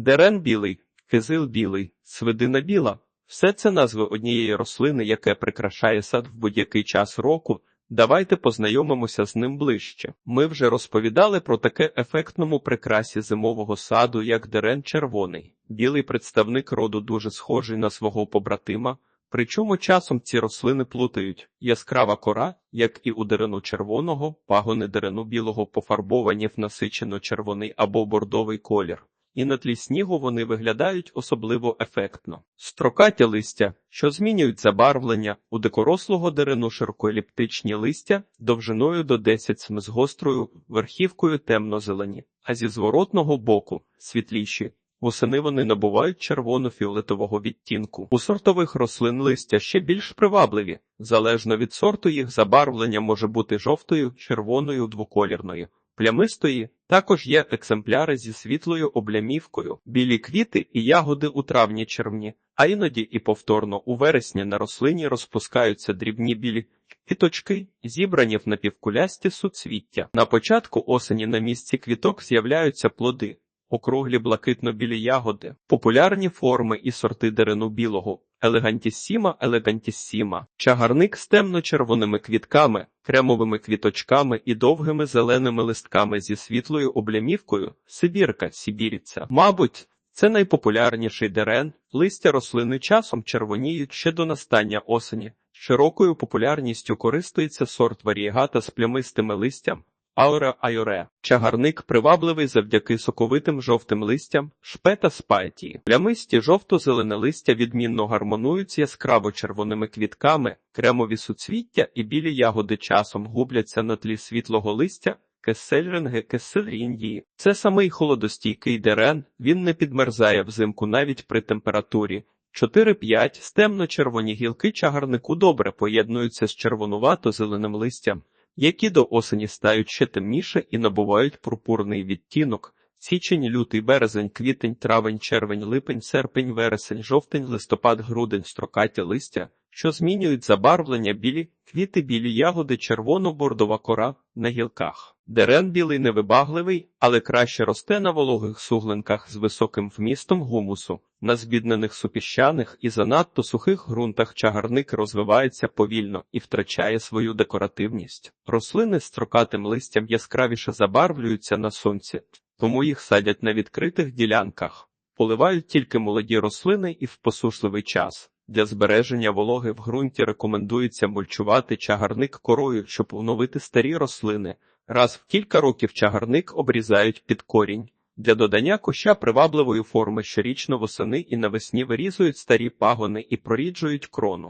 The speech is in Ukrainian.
Дерен білий, кизил білий, свидина біла. Все це назви однієї рослини, яке прикрашає сад в будь-який час року. Давайте познайомимося з ним ближче. Ми вже розповідали про таке ефектному прикрасі зимового саду, як дерен червоний. Білий представник роду дуже схожий на свого побратима, причому часом ці рослини плутають. Яскрава кора, як і у дерену червоного, пагони дерену білого пофарбовані в насичено червоний або бордовий колір. І на тлі снігу вони виглядають особливо ефектно. Строкаті листя, що змінюють забарвлення, у дикорослого дерену широкоеліптичні листя довжиною до 10 см з гострою верхівкою темно-зелені, а зі зворотного боку світліші. Восени вони набувають червоно-фіолетового відтінку. У сортових рослин листя ще більш привабливі. Залежно від сорту їх забарвлення може бути жовтою, червоною, двоколірною. Плямистої також є екземпляри зі світлою облямівкою, білі квіти і ягоди у травні-червні, а іноді і повторно у вересні на рослині розпускаються дрібні білі квіточки, зібрані в напівкулясті суцвіття. На початку осені на місці квіток з'являються плоди. Округлі блакитно-білі ягоди, популярні форми і сорти дерену білого, елегантіссіма, елегантіссіма, чагарник з темно-червоними квітками, кремовими квіточками і довгими зеленими листками зі світлою облямівкою, сибірка, сибіріця. Мабуть, це найпопулярніший дерен, листя рослини часом червоніють ще до настання осені. Широкою популярністю користується сорт варієгата з плямистими листям. Ауре айоре. Чагарник привабливий завдяки соковитим жовтим листям, шпета спайтії. Плямисті жовто-зелене листя відмінно гармонують з яскраво червоними квітками, кремові суцвіття і білі ягоди часом губляться на тлі світлого листя. Кесельринги кесельріндії. Це самий холодостійкий дерен, він не підмерзає взимку навіть при температурі. 4-5 з темно-червоні гілки чагарнику добре поєднуються з червонувато-зеленим листям які до осені стають ще темніше і набувають пурпурний відтінок. Січень, лютий, березень, квітень, травень, червень, липень, серпень, вересень, жовтень, листопад, грудень, строкаті листя, що змінюють забарвлення білі, квіти, білі ягоди, червоно-бордова кора на гілках. Дерен білий невибагливий, але краще росте на вологих суглинках з високим вмістом гумусу. На збіднених супіщаних і занадто сухих ґрунтах чагарник розвивається повільно і втрачає свою декоративність. Рослини з строкатим листям яскравіше забарвлюються на сонці, тому їх садять на відкритих ділянках, поливають тільки молоді рослини і в посушливий час. Для збереження вологи в ґрунті рекомендується мульчувати чагарник корою, щоб оновити старі рослини. Раз в кілька років чагарник обрізають під корінь. Для додання куща привабливої форми щорічно восени і навесні вирізують старі пагони і проріджують крону.